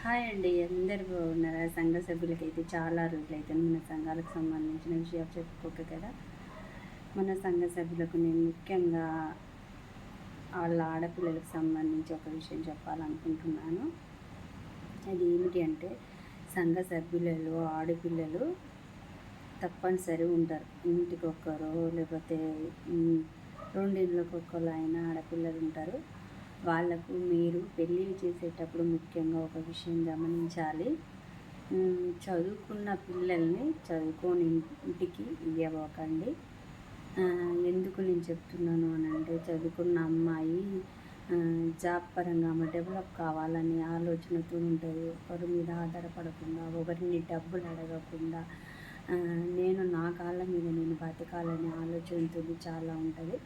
Hi అండి అందరు బాగున్నారా? సంఘ సభ్యులకైతే చాలా రోజులైతే మన సంఘాలకు సంబంధించిన విషయాలు చెప్పుకోక కదా? మన సంఘ సభ్యులకు నేను ముఖ్యంగా వాళ్ళ ఆడపిల్లలకు సంబంధించి ఒక విషయం చెప్పాలనుకుంటున్నాను. అది ఏమిటి అంటే సంఘ సభ్యులలో ఆడపిల్లలు తప్పనిసరి ఉంటారు. ఇంటికి ఒక్కరు లేకపోతే రెండింటికి ఒక్కరు అయినా ఆడపిల్లలు ఉంటారు. వాళ్ళకు మీరు పెళ్ళి చేసేటప్పుడు ముఖ్యంగా ఒక విషయం గమనించాలి. చదువుకున్న పిల్లల్ని చదువుకోని ఇంటికి ఇవ్వకండి ఎందుకు నేను చెప్తున్నాను అని అంటే చదువుకున్న అమ్మాయి జాబ్ పరంగా డెవలప్ కావాలని ఆలోచనతో ఉంటుంది. ఒకరి మీద ఆధారపడకుండా ఒకరిని డబ్బులు అడగకుండా నేను నా కాళ్ళ మీద నేను బతకాలనే ఆలోచనతో చాలా ఉంటుంది.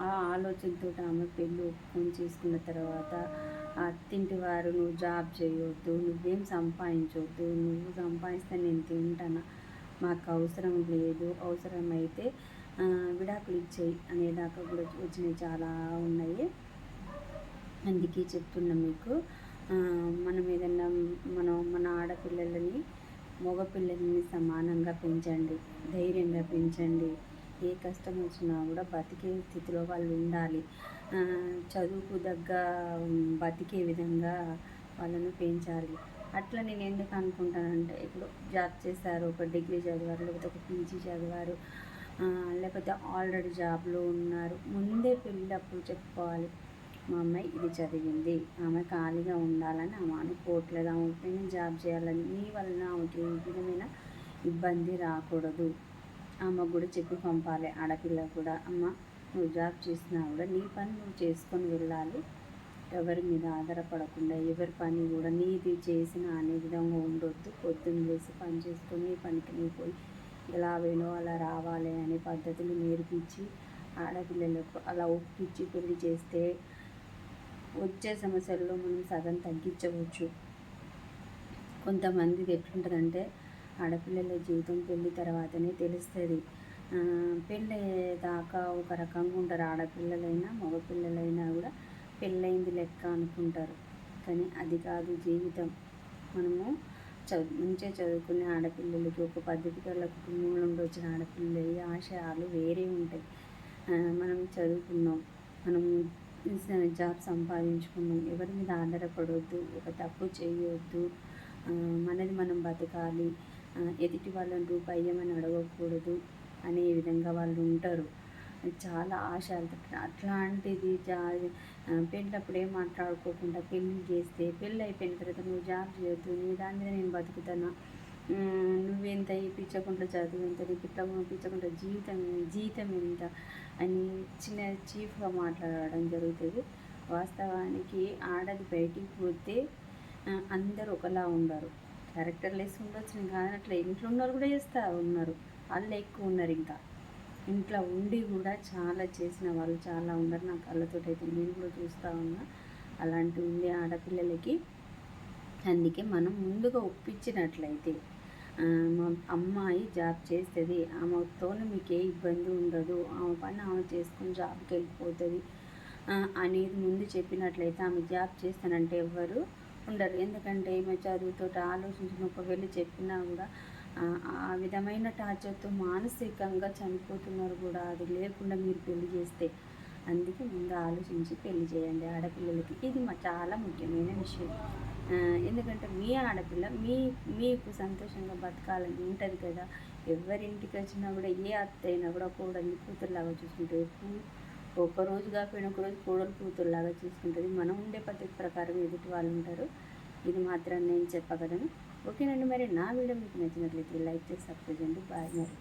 ఆ ఆలోచనతో ఆమె పెళ్ళి ఒప్పుకొని చేసుకున్న తర్వాత అత్తింటి వారు నువ్వు జాబ్ చేయొద్దు నువ్వేం సంపాదించవద్దు నువ్వు సంపాదిస్తే నేను తింటాను? మాకు అవసరం లేదు అవసరమైతే విడాకులు ఇచ్చేయి అనేదాకా కూడా వచ్చినవి చాలా ఉన్నాయి. అందుకే చెప్తున్నా మీకు మనం ఏదన్నా మనం మన ఆడపిల్లలని మగపిల్లలని సమానంగా పెంచండి ధైర్యంగా పెంచండి. ఏ కష్టం వచ్చినా కూడా బతికే స్థితిలో వాళ్ళు ఉండాలి. చదువుకు దగ్గ బతికే విధంగా వాళ్ళను పెంచాలి. అట్లా నేను ఎందుకు అనుకుంటానంటే ఇప్పుడు జాబ్ చేశారు ఒక డిగ్రీ చదివారు లేకపోతే ఒక పీజీ చదివారు లేకపోతే ఆల్రెడీ జాబ్లో ఉన్నారు. ముందే పెళ్ళప్పుడు చెప్పుకోవాలి మా అమ్మాయి ఇది చదివింది ఆమె ఖాళీగా ఉండాలని ఆమె అనుకోవట్లేదు ఆమె జాబ్ చేయాలని నీ వలన ఆమెకి ఏ విధమైన ఇబ్బంది రాకూడదు. అమ్మ కూడా చెప్పి పంపాలి. ఆడపిల్ల కూడా అమ్మ నువ్వు జాబ్ చేసినా కూడా నీ పని నువ్వు చేసుకొని వెళ్ళాలి. ఎవరి మీద ఆధారపడకుండా ఎవరి పని కూడా నీది చేసిన అనే విధంగా ఉండొద్దు. పొద్దున్న వేసి పని చేసుకొని పనికి నీ పోయి ఎలా వేణో అలా రావాలి అనే పద్ధతులు నేర్పించి ఆడపిల్లలకు అలా ఒప్పించి పెళ్ళి చేస్తే వచ్చే సమస్యల్లో మనం సగం తగ్గించవచ్చు. కొంతమందిది ఎట్లుంటుందంటే ఆడపిల్లల జీవితం పెళ్ళి తర్వాతనే తెలుస్తుంది. పెళ్ళి దాకా ఒక రకంగా ఉంటారు. ఆడపిల్లలైనా మగపిల్లలైనా కూడా పెళ్ళైంది లెక్క అనుకుంటారు. కానీ అది కాదు జీవితం. మనము చదువు మంచిగా చదువుకునే ఆడపిల్లలకి ఒక పద్ధతి గల కుటుంబంలో నుండి వచ్చిన ఆడపిల్లల ఆశయాలు వేరే ఉంటాయి. మనం చదువుకున్నాం. మనం జాబ్ సంపాదించుకున్నాం. ఎవరి మీద ఆధారపడవద్దు ఒక తప్పు చేయవద్దు మనది మనం బతకాలి. ఎదుటి వాళ్ళని రూపాయి ఏమని అడగకూడదు అనే విధంగా వాళ్ళు ఉంటారు. చాలా ఆశ అట్లాంటిది జా పెళ్ళప్పుడు ఏం మాట్లాడుకోకుండా పెళ్ళి చేస్తే పెళ్ళి అయిపోయిన తర్వాత నువ్వు జాబ్ చేయొద్దు నీ దాని మీద నేను బతుకుతానా? నువ్వెంత పిచ్చకుండా చదువు ఎంత నీ పిట్ల పిచ్చకుండా జీవితం జీతం ఎంత అని చిన్న చీఫ్గా మాట్లాడడం జరుగుతుంది. వాస్తవానికి ఆడది బయటికి పోతే అందరూ ఒకలా ఉండరు. డైరెక్టర్ లెస్ ఉండొచ్చు కానీ అట్లా ఇంట్లో ఉన్నారు కూడా చేస్తా ఉన్నారు. వాళ్ళు ఎక్కువ ఉన్నారు ఇంకా. ఇంట్లో ఉండి కూడా చాలా చేసిన వాళ్ళు చాలా ఉన్నారు. నా కళ్ళతో అయితే నేను కూడా చూస్తూ ఉన్నా. అలాంటి ఉంది ఆడపిల్లలకి అందుకే మనం ముందుగా ఒప్పించినట్లయితే మా అమ్మాయి జాబ్ చేస్తుంది ఆమెతోనే మీకు ఏ ఇబ్బంది ఉండదు ఆమె పని ఆమె చేసుకుని జాబ్కి వెళ్ళిపోతుంది అనేది ముందు చెప్పినట్లయితే ఆమె జాబ్ చేస్తానంటే ఎవ్వరు ఉండరు ఎందుకంటే ఈమె చదువుతో ఆలోచించిన ఒకవేళ చెప్పినా కూడా ఆ విధమైన టార్చర్తో మానసికంగా చనిపోతున్నారు కూడా. అది లేకుండా మీరు పెళ్ళి చేస్తే అందుకే ముందు ఆలోచించి పెళ్ళి చేయండి ఆడపిల్లలకి. ఇది మా చాలా ముఖ్యమైన విషయం. ఎందుకంటే మీ ఆడపిల్ల మీ మీకు సంతోషంగా బతకాలని ఉంటుంది కదా. ఎవరింటికి వచ్చినా కూడా ఏ అత్త అయినా కూడా కూడని కూతురులాగా చూసుకుంటే ఒక రోజు కాకపోయినా ఒక రోజు కోడలు కూతురులాగా చూసుకుంటుంది. మనం ఉండే పద్ధతి ప్రకారం ఎదుటి వాళ్ళు ఉంటారు. ఇది మాత్రం నేను చెప్పగలను. ఓకేనండి మరి నా వీడియో మీకు నచ్చినట్లయితే లైక్ చేసి సబ్స్క్రైబ్ చేయండి. బాయ్ మరి.